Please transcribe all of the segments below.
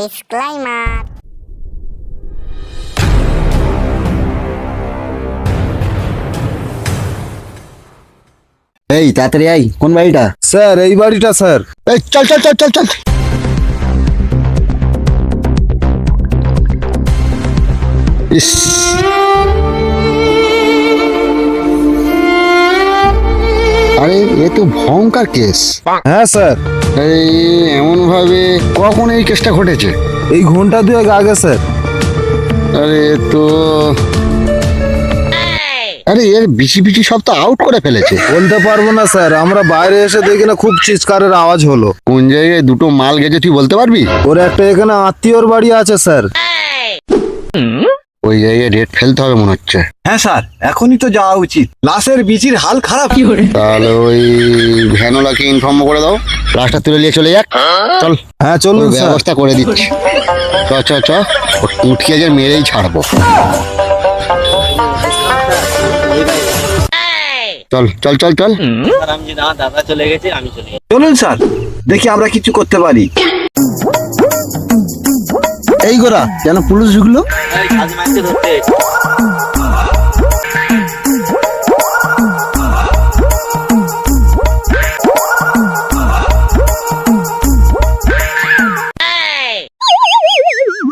Disclaimer এই তাড়াতাড়ি I কোন বাড়িটা? স্যার এই বাড়িটা স্যার। এই চল চল চল চল চল। ইস। আরে এ তো ভয়ঙ্কর কেস। হ্যাঁ স্যার। এই এমন ভাবে কখন এই কেসটা ঘটেছে? এই ঘণ্টা দুয়েক আগে স্যার। আরে তো আরে এর বিচি বিচি সব তো আউট করে ফেলেছে। বলতে পারব না স্যার। আমরা বাইরে এসে দেখি না খুব চিৎকারের আওয়াজ হলো। কোন জায়গায় দুটো মাল গেছে তুই বলতে পারবি? ওর একটা এখানে আত্মীয়র বাড়ি আছে স্যার। ওই জায়গায় রেট ফেলতে হবে মনে হচ্ছে। হ্যাঁ স্যার এখনই তো যাওয়া উচিত। লাশের বিচির হাল খারাপ। তাহলে ওই ভ্যানোলাকে ইনফর্ম করে দাও। লাশটা তুলে নিয়ে চলে যাক। চল। হ্যাঁ চলুন ব্যবস্থা করে দিচ্ছি। চ চ চ। উঠকে যে মেরেই ছাড়বো। চল চল চল চল দাদা চলে গেছে আমি চলে। চলুন স্যার। দেখি আমরা কিছু করতে পারি। এই গোরা যেন পুলিশ ঢুকলো?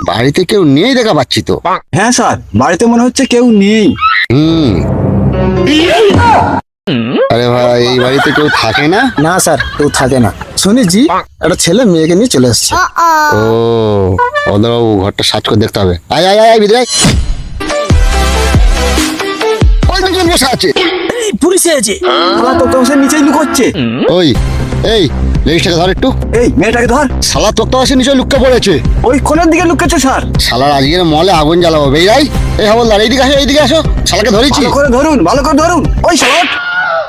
বাড়িতে কেউ নেই দেখা পাচ্ছি তো। হ্যাঁ স্যার বাড়িতে মনে হচ্ছে কেউ নেই। হুম। আরে ভাই এই বাড়িতে কেউ থাকে না? না স্যার কেউ থাকে না। শুনেছি একটা ছেলে মেয়েকে নিয়ে চলে এসছে। ও ওদের ঘরটা সার্চ করে দেখতে হবে। আয় আয় আয়। ওই বসে আছে। পুলিশ এসেছে। শালা তো নিচেই লুকোচ্ছে। ওই এই লেডিসটাকে ধর একটু। এই মেয়েটাকে ধর। শালা তোর তো আসে নিচে লুক্কা পড়েছে। ওই কোনের দিকে লুকোচ্ছে স্যার। শালার আজকের মলে আগুন জ্বালাবো। বেরাই এই হবলদার এইদিকে আসো এইদিকে আসো। শালাকে ধরেছি। ভালো করে ধরুন ভালো করে ধরুন। ওই শালা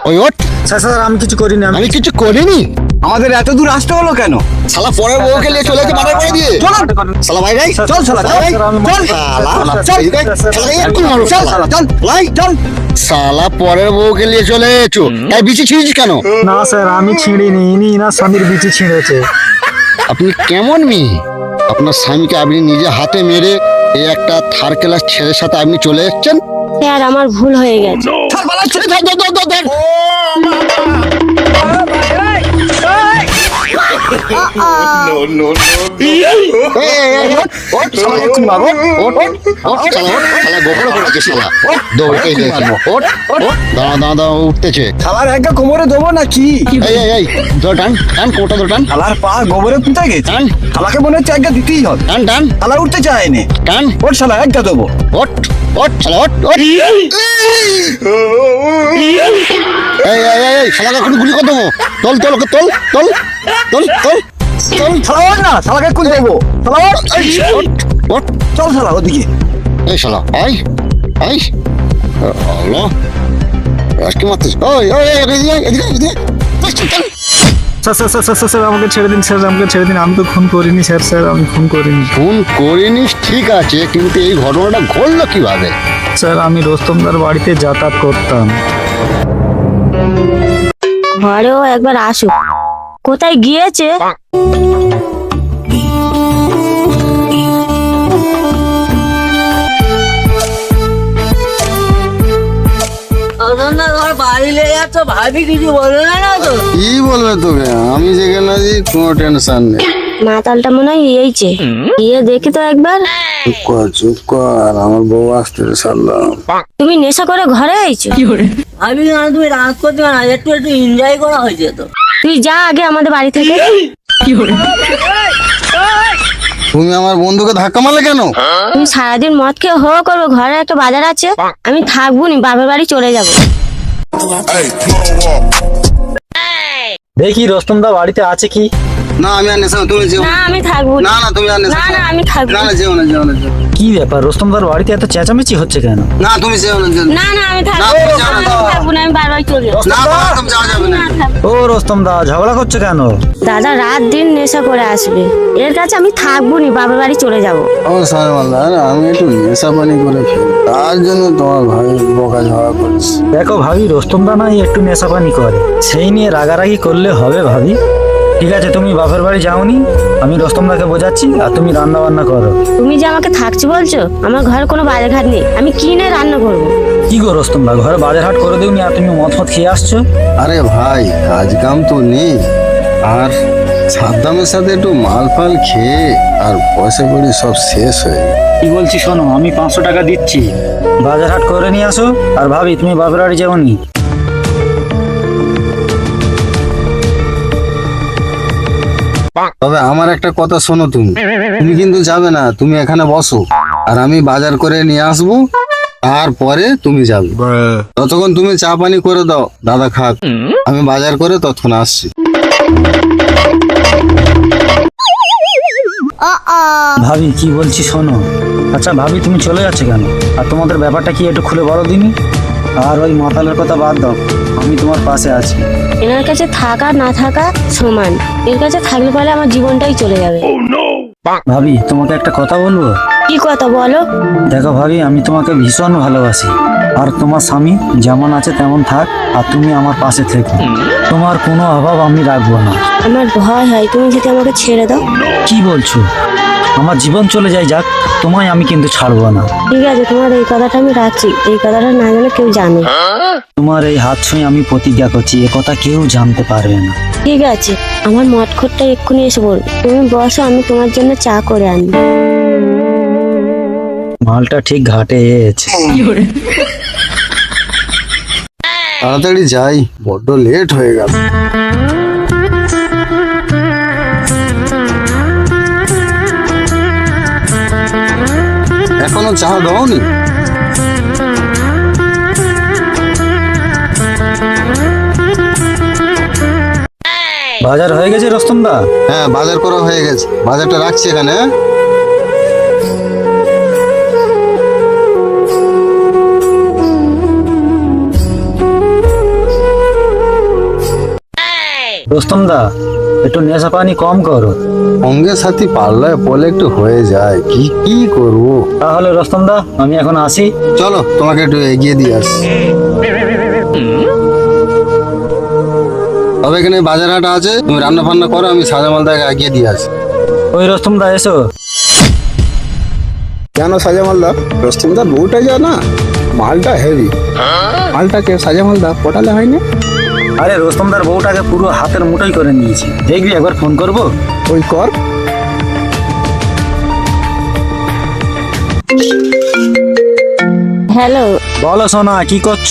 ওই ওঠ। স্যার স্যার আমি কিছু করিনি আমি কিছু করিনি? আমাদের এত দূর আসতে হলো কেন? শালা পরের বউকে নিয়ে চলে যেতে মারা করে দিয়ে। শালা ভাই ভাই চল শালা চল। চল শালা চল চল চল লাই চল। শালা পরের বউকে নিয়ে চলে এসো তাই বিচি ছিঁড়িস কেন? না স্যার আমি ছিঁড়িনি ইনি না স্বামীর বিচি ছিঁড়েছে। আপনি কেমন মেয়ে? আপনার স্বামীকে আপনি নিজে হাতে মেরে এই একটা থার্ড ক্লাস ছেলের সাথে আপনি চলে এসেছেন? স্যার আমার ভুল হয়ে গেছে। ধর, পালাচ্ছে, ধর, উঠতেছে। শালার একটা কোমরে দেবো এই, এই, টান, টান, ধর, টান, শালার পা গোবরে পুঁতে গেছে। টান, শালাকে মনে হচ্ছে একটা দিতেই হবে। টান, টান, শালা উঠতে চায়নি টান, ওর শালা একটা দেবো। ওঠ, ওঠ, শালা, ওঠ, ওঠ। এই, এই, এই, শালাকে এখনই গুলি করে দেবো। তোল, তোল, ওকে তোল, তোল, তোল, তোল, তোল। শালা ওর না শালাকে কুল দেবো শালা ওঠ, ওঠ। চল শালা ওদিকে এই শালা আই আই আল্লাহ আজকে মারতেছ ওই ওই ওই, এদিকে এদিকে চল। Sir sir sir sir sir আমাকে ছেড়ে দিন স্যার আমাকে ছেড়ে দিন। আমি তো খুন করিনি স্যার স্যার আমি খুন করিনি। খুন করিনি ঠিক আছে কিন্তু এই ঘটনাটা ঘটলো কীভাবে? স্যার আমি রোস্তমদার বাড়িতে যাতায়াত করতাম। ঘরেও একবার আসুক। কোথায় গিয়েছে? বাড়ি লেগে যাচ্ছ ভাবি কিছু বলে না না তো। কি বলবে তোকে আমি যেখানে আছি কোনো টেনশন নেই। মাতালটা মনে হয় এইছে গিয়ে দেখি তো একবার। চুপ কর চুপ কর আমার বউ আসতে সারলাম তুমি নেশা করে ঘরে আইছো? আমি না তুমি রাত করতে না একটু একটু এনজয় করা হয়েছে তো। তুই যা আগে আমাদের বাড়ি থেকে। তুমি আমার বন্ধুকে ধাক্কা মারলে কেন? তুমি সারাদিন মদ খেয়ে হো করব ঘরে একটা বাজার আছে। আমি থাকব নি বাবার বাড়ি চলে যাব। দেখি রস্তমদা বাড়িতে আছে কি? না আমি আর নেশা তুমি যেও। না আমি থাকব। না না তুমি আর নেশা না না আমি থাকব। না না যেও না যেও না কি ব্যাপার? রস্তমদার বাড়িতে এত চেঁচামেচি হচ্ছে কেন? না তুমি যেও না যেও না। না না আমি থাকব না, যাও রোস্তম দা। ও ঝগড়া করছ কেন? দাদা রাত দিন নেশা করে আসবে। এর কাছে আমি থাকব নি বাবার বাড়ি চলে যাব। ও সারমাল্লাহ আমি একটু নেশা পানি করে ফেলি। তার জন্য তোমার ভাই বকা ঝগড়া করছি। দেখো ভাবি রোস্তমদা নাই একটু নেশাপানি করে। সেই নিয়ে রাগারাগি করলে হবে ভাবি। ঠিক আছে তুমি বাপের বাড়ি যাওনি আমি রস্তমদাকে বোঝাচ্ছি আর তুমি রান্না বান্না করো। তুমি যে আমাকে থাকছি বলছো আমার ঘরে কোনো বাজার ঘাট নেই আমি কি কিনে রান্না করব? কি গো রস্তমদা ঘরে বাজার হাট করে দিওনি আর তুমি মদ ফদ খেয়ে আসছো? আরে ভাই কাজ কাম তো নেই। আর সাদ্দামের সাথে একটু মাল ফাল খেয়ে আর পয়সা কড়ি সব শেষ হয়ে। কি বলছি শোনো আমি পাঁচশো টাকা দিচ্ছি। বাজার হাট করে নিয়ে আসো আর ভাবি তুমি বাপের বাড়ি যাওনি। তবে আমার একটা কথা শোনো তুমি। তুমি কিন্তু যাবে না তুমি এখানে বসো। আর আমি বাজার করে নিয়ে আসব তারপরে তুমি যাবে। ততক্ষণ তুমি চা পানি করে দাও দাদা খাক। আমি বাজার করে ততক্ষণ আসছি। ভাবি কি বলছি শোনো? আচ্ছা ভাবি তুমি চলে যাচ্ছে কেন? আর তোমাদের ব্যাপারটা কি একটু খুলে বলো দিনি? আর ওই মাতালের কথা বাদ দাও। আমি তোমার পাশে আছি। এনার কাছে থাকা না থাকা সমান। এর কাছে থাকলে পরে আমার জীবনটাই চলে যাবে। ভাবি তোমাকে একটা কথা বলব? কি কথা বলো? দেখো ভাবি আমি তোমাকে ভীষণ ভালোবাসি। আর তোমার স্বামী যেমন আছে তেমন থাক আর তুমি আমার পাশে থেকো। তোমার কোনো অভাব আমি রাখব না। আমার ভয় হয় তুমি যদি আমাকে ছেড়ে দাও। কি বলছো? আমার জীবন চলে যায় যাক তোমায় আমি কিন্তু ছাড়বো না। ঠিক আছে তোমার এই কথাটা আমি রাখছি। এই কথাটা না জানে কেউ জানে। তোমার এই হাত ছুঁয়ে আমি প্রতিজ্ঞা করছি এ কথা কেউ জানতে পারবে না। ঠিক আছে আমার মটখটটা এক্ষুনি এসে বলবে। তুমি বসো আমি তোমার জন্য চা করে আনি মালটা ঠিক ঘাটে এসেছে। তাড়াতাড়ি যাই বড্ড লেট হয়ে গেল। চা দাওনি বাজার হয়ে গেছে রস্তমদা? হ্যাঁ বাজার করা হয়ে গেছে। বাজারটা রাখছি এখানে? রস্তমদা একটু নেশা পানি কম করো। সঙ্গে সাথী পাল্লায় পলে একটু হয়ে যায়। কি কি করব? তাহলে রস্তম দা আমি এখন আসি। চলো তোমাকে একটু এগিয়ে দিয়ে আস। তবে এখানে বাজার হাট আছে তুমি রান্না ফান্না করো আমি সাজা মালদাকে এগিয়ে দিয়ে আসি। ওই রস্তমদা এসো। কেন সাজা মালদা? রস্তমদার বউটা যা না মালটা হেভি মালটাকে সাজা মালদা পটালে হয়নি? আরে রোস্তমদার বউটাকে পুরো হাতের মুঠোই করে নিয়েছি। দেখবি একবার ফোন করব? ওই কর। হ্যালো। বলো সোনা কি করছ?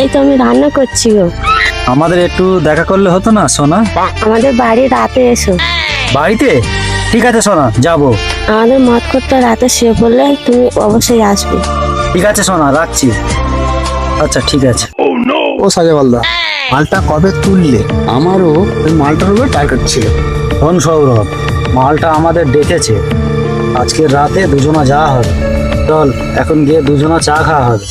এই তো আমি রান্না করছি গো। আমাদের একটু দেখা করলে হতো না সোনা? আমাদের বাড়ি রাতে এসো। বাড়িতে? ঠিক আছে সোনা যাব। আমাদের করতে রাতে শুয়ে পড়লে তুমি অবশ্যই আসবে। ঠিক আছে সোনা রাখছি। আচ্ছা ঠিক আছে। ও সাজা মালদা মালটা কবে তুললে? আমারও ওই মালটার উপরে টার্গেট ছিল। ফোন সৌরভ মালটা আমাদের ডেকেছে। আজকে রাতে দুজনা যাওয়া হবে। চল এখন গিয়ে দুজনা চা খাওয়া হবে।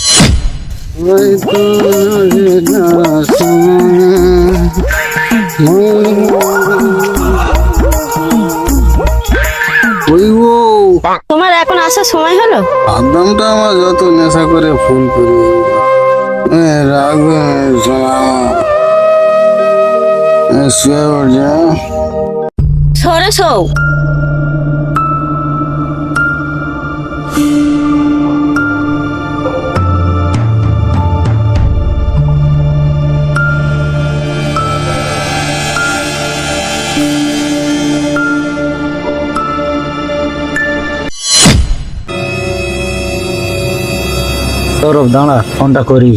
তোমার এখন আসার সময় হলো? আদামটা আমার যত নেশা করে ফুল করি সরে সৌ সৌরভ দাঁড়া ফোনটা করি।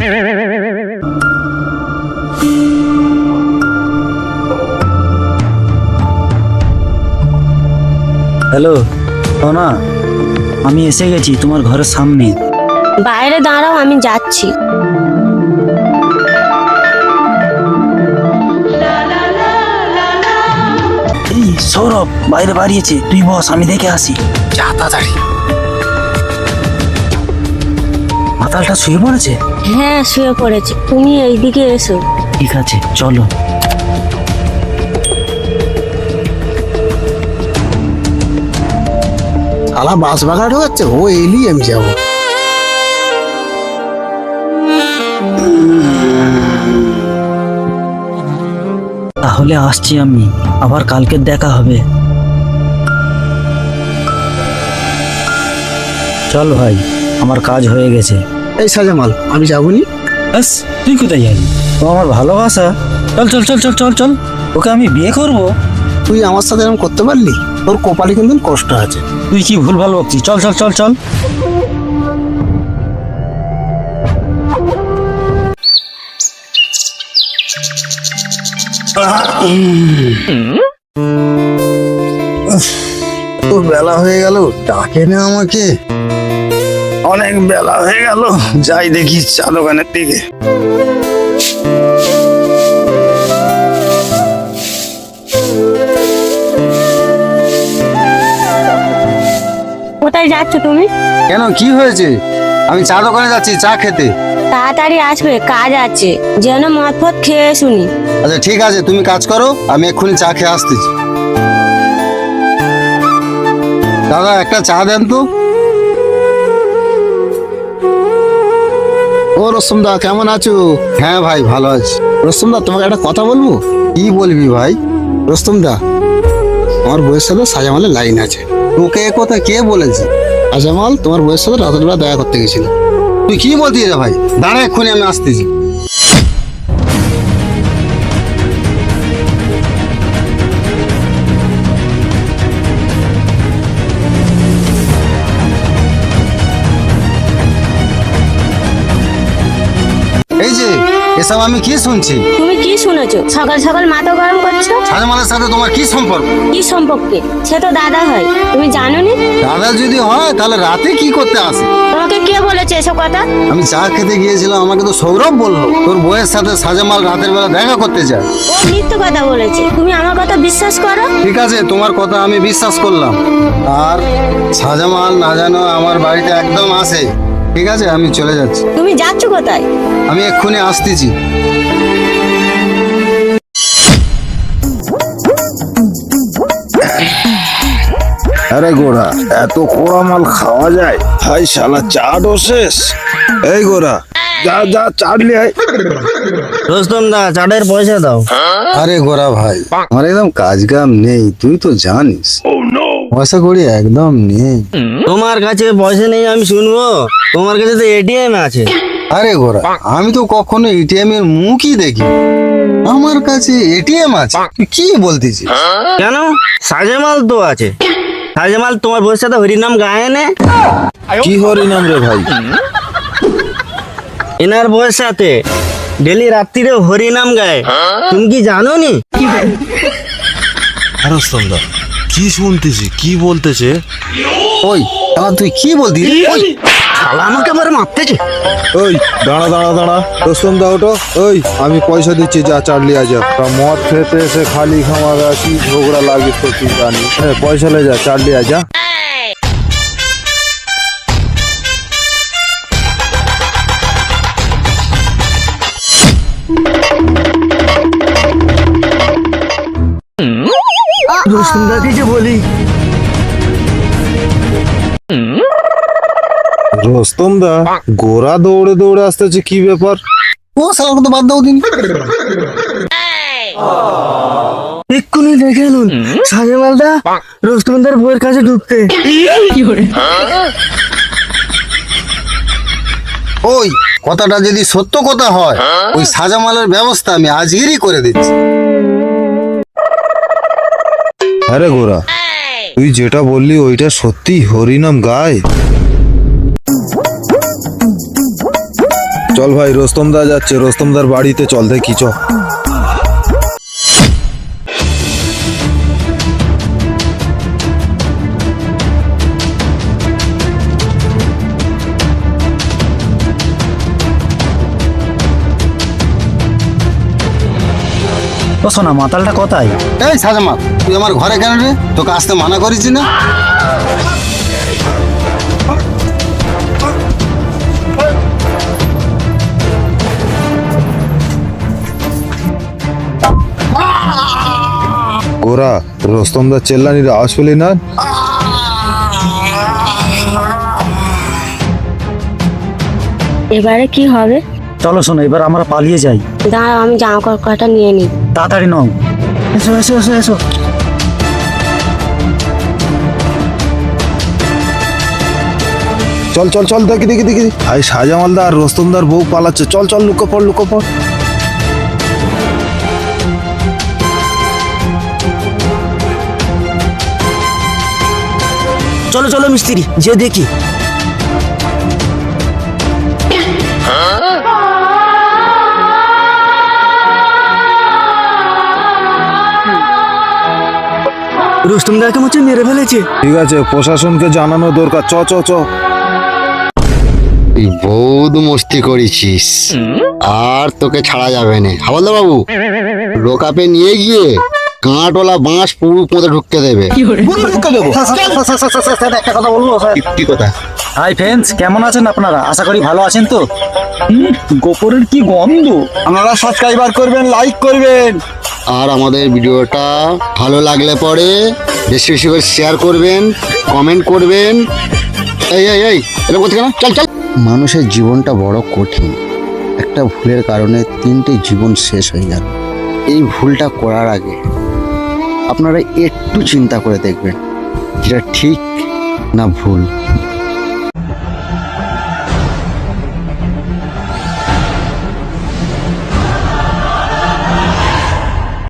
হ্যালো সোনা আমি এসে গেছি তোমার ঘরের সামনে। বাইরে দাঁড়াও আমি যাচ্ছি। এই সৌরভ বাইরে বাড়িয়েছে তুই বস আমি দেখে আসি। যা তাড়াতাড়ি। মাতালটা শুয়ে পড়েছে? হ্যাঁ শুয়ে পড়েছে। তুমি এইদিকে এসো। ঠিক আছে চলো। শালা বাস বাগা ঢোকাচ্ছে ও এলি আমি যাব। তাহলে আসছি আমি আবার কালকে দেখা হবে। চল ভাই। আমার কাজ হয়ে গেছে। এই সাজামাল আমি যাবনি। ব্যাস তুই কোথায় যাবি? ও আমার ভালোবাসা। চল চল চল চল চল চল। ওকে আমি বিয়ে করব। তুই আমার সাথে এরকম করতে পারলি? তোর কপালে কিন্তু কষ্ট আছে। তুই কি ভুল ভালো বকছিস? চল চল চল চল। তো বেলা হয়ে গেল ডাকে না আমাকে। অনেক বেলা হয়ে গেল যাই দেখি চা দোকানের দিকে। কোথায় যাচ্ছ তুমি? কেন কি হয়েছে? আমি চা দোকানে যাচ্ছি চা খেতে। তাড়াতাড়ি আসবে কাজ আছে। যেন মদ খেয়ে শুনি। আচ্ছা ঠিক আছে তুমি কাজ করো আমি এক্ষুনি চা খেয়ে আসতেছি। দাদা একটা চা দেন তো। ও রসম দা কেমন আছো? হ্যাঁ ভাই, ভালো আছি। রসম দা তোমাকে একটা কথা বলব? কি বলবি ভাই? রস্তম দা আমার বইয়ের সাথে সাজামালের লাইন আছে। তোকে এ কথা কে বলেছে? সাজামাল তোমার বইয়ের সাথে রাতের বেলা দেখা করতে গেছিল। তুই কি রে ভাই? দাঁড়া, এক্ষুনি আমি আসতেছি। এসব আমি কি শুনছি? তুমি কি শুনেছো? সকাল সকাল মাথা গরম করছ? সাজমালের সাথে তোমার কি সম্পর্ক? কি সম্পর্কে? সে তো দাদা হয়। তুমি জানো নি দাদা যদি হয় তাহলে রাতে কি করতে আসে? তোমাকে কে বলেছে এসব কথা? আমি চা খেতে গিয়েছিলাম আমাকে তো সৌরভ বলল তোর বইয়ের সাথে সাজামাল রাতের বেলা দেখা করতে যায়। ও মিথ্যে কথা বলেছে। তুমি আমার কথা বিশ্বাস করো? ঠিক আছে তোমার কথা আমি বিশ্বাস করলাম। আর সাজামাল না জানো আমার বাড়িতে একদম আসে। ঠিক আছে আমি চলে যাচ্ছি। তুমি যাচ্ছ কোথায়? আমি এক্ষুনি আসতেছি। আরে গোরা এত কোড়া মাল খাওয়া যায়? হাই শালা চাটও শেষ। এই গোরা যা যা চাট লিয়ে আয়। রোস্তম দা চাটের পয়সা দাও। আরে গোরা ভাই আমার একদম কাজ কাম নেই তুই তো জানিস। পয়সা করি একদম নেই। তোমার কাছে পয়সা নেই আমি শুনব। তোমার কাছে তো এটিএম আছে। আরে গোরা আমি তো কখনো এটিএম এর মুখই দেখি আমার কাছে এটিএম আছে কি বলতেছিস? কেন? সাজেমাল তো আছে। সাজেমাল তোমার বউয়ের সাথে হরিনাম গায়ে নে। কি হরিনাম রে ভাই? এনার বউয়ের সাথে ডেলি রাত্রিরে হরিনাম গায়। তুমি কি জানো নি? আরে সন্ধ্যা কি শুনতেছি? কি বলতেছে? ওই আমার তুই কি বলতি ওই শালা আমাকে আবার মারতেছে। ওই দাঁড়া দাঁড়া দাঁড়া। রোস্তম দা ওটো। ওই আমি পয়সা দিচ্ছি যা চার্লি আজা তা মদ খেতে এসে খালি খামার কি ঝগড়া লাগিস তো কি জানি। এ, পয়সা লে যা। যা রোস্তম দা গোরা দৌড়ে দৌড়ে আসতেছে কি ব্যাপার? ও সালাকে তো বাদ দাও দিন। এক্ষুনি দেখে এলুন সাজেমালদা রোস্তমদার বউয়ের কাছে ঢুকতে। ওই কথাটা যদি সত্য কথা হয় ওই সাজামালের ব্যবস্থা আমি আজকেরই করে দিচ্ছি। আরে গোরা তুই যেটা বললি ওইটা সত্যি হরিনাম গায়। চল ভাই রোস্তমদা যাচ্ছে রোস্তমদার বাড়িতে চল দেখি, চ। ও শোনা মাতালটা কোথায়? এই সাজামাল তুই আমার ঘরে কেন রে? তোকে আসতে মানা করেছি না? গোরা রোস্তমদার চেল্লানির আওয়াজ পেলি না? এবারে কি হবে? চলো শোনো এবার আমরা পালিয়ে যাই। দাঁড়াও আমি জামা কাপড়টা নিয়ে নিই। তাড়াতাড়ি নাও। এসো এসো এসো এসো। চল চল চল দেখি দেখি দেখি। ভাই সাজামালদা আর রোস্তমদার বউ পালাচ্ছে। চল চল লুকো পড় লুকো পড়। চলো চলো মিস্ত্রি যে দেখি। রুস্তম দাকে মনে মেরে ফেলেছে। ঠিক আছে প্রশাসনকে জানানো দরকার। চ চ চ। তুই বহুত মস্তি করেছিস। আর তোকে ছাড়া যাবে না। হাবলদা বাবু লোকাপে নিয়ে গিয়ে কাঁটওয়ালা বাঁশ পুরো পোঁতে ঢুকতে দেবে। একটা কথা বলব কথা। হাই ফ্রেন্ডস কেমন আছেন আপনারা? আশা করি ভালো আছেন তো। গোপরের কি গন্ধ? আপনারা সাবস্ক্রাইবার করবেন লাইক করবেন। আর আমাদের ভিডিওটা ভালো লাগলে পরে বেশি বেশি করে শেয়ার করবেন কমেন্ট করবেন। এই এই এই এটা কোথায় না চল চল। মানুষের জীবনটা বড় কঠিন। একটা ভুলের কারণে তিনটে জীবন শেষ হয়ে গেল। এই ভুলটা করার আগে আপনারা একটু চিন্তা করে দেখবেন যেটা ঠিক না ভুল।